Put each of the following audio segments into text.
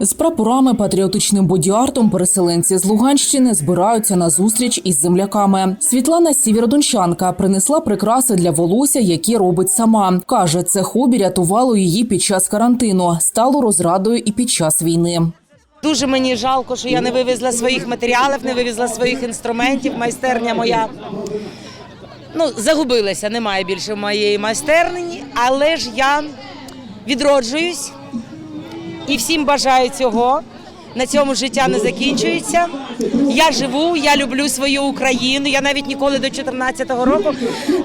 З прапорами, патріотичним бодіартом переселенці з Луганщини збираються на зустріч із земляками. Світлана Сєвєродончанка принесла прикраси для волосся, які робить сама. каже, це хобі рятувало її під час карантину, стало розрадою і під час війни. Дуже мені жалко, що я не вивезла своїх матеріалів, не вивезла своїх інструментів. Майстерня моя ну, загубилася, немає більше моєї майстерні, але ж я відроджуюсь і всім бажаю цього. На цьому життя не закінчується. Я живу, я люблю свою Україну. Я навіть ніколи до 2014 року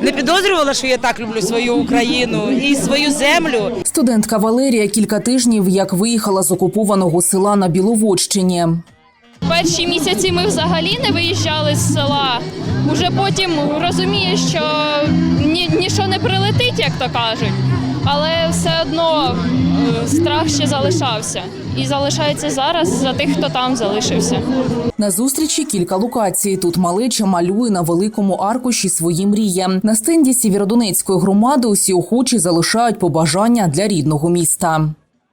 не підозрювала, що я так люблю свою Україну і свою землю. Студентка Валерія кілька тижнів як виїхала з окупованого села на Біловодщині. Перші місяці ми взагалі не виїжджали з села. Уже потім розумієш, що ні, нічого не прилетить, як то кажуть. Але все одно е, страх ще залишався. І залишається зараз за тих, хто там залишився. На зустрічі кілька локацій. Тут малеча малює на великому аркуші свої мрії. На стенді Сєвєродонецької громади усі охочі залишають побажання для рідного міста.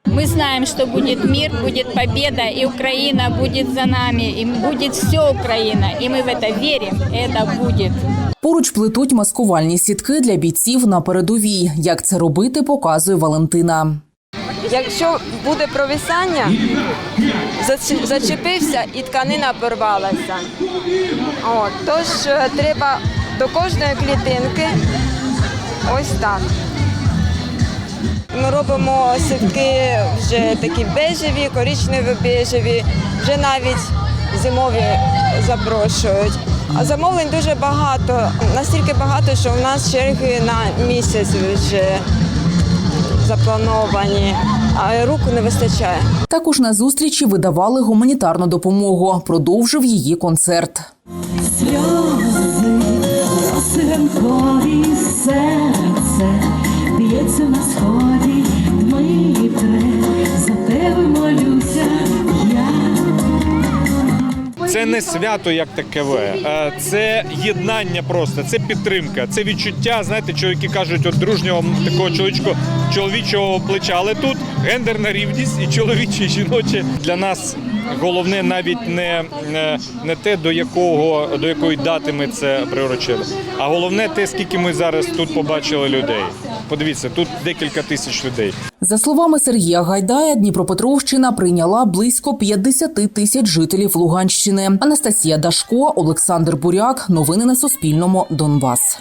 Мы знаем, что будет мир, будет победа, и Украина будет за нами, и будет все Украина, и мы в это верим, и это будет. Поруч плетуть маскувальні сітки для бійців на передовій. Як це робити, показує Валентина. Якщо буде провисання, зач- зачепився і тканина порвалася. От, тож е, треба до кожної клітинки ось так. Ми робимо сітки вже такі бежеві, коричневі бежеві, вже навіть зимові запрошують. А замовлень дуже багато, настільки багато, що в нас черги на місяць вже заплановані, а рук не вистачає. Також на зустрічі видавали гуманітарну допомогу. Продовжив її концерт. сльози, серце, б'ється на сході, Це не свято як таке, е, це єднання просто, це підтримка, це відчуття. Знаєте, чоловіки кажуть, от дружнього такого чоловічко, чоловічого плеча. Але тут гендерна рівність і чоловіче, і жіноче для нас головне навіть не, не те, до якого до якої дати ми це приурочили, а головне те, скільки ми зараз тут побачили людей. Подивіться, тут декілька тисяч людей. За словами Сергія Гайдая, Дніпропетровщина прийняла близько 50 тисяч жителів Луганщини. Анастасія Дашко, Олександр Буряк. Новини на Суспільному. Донбас.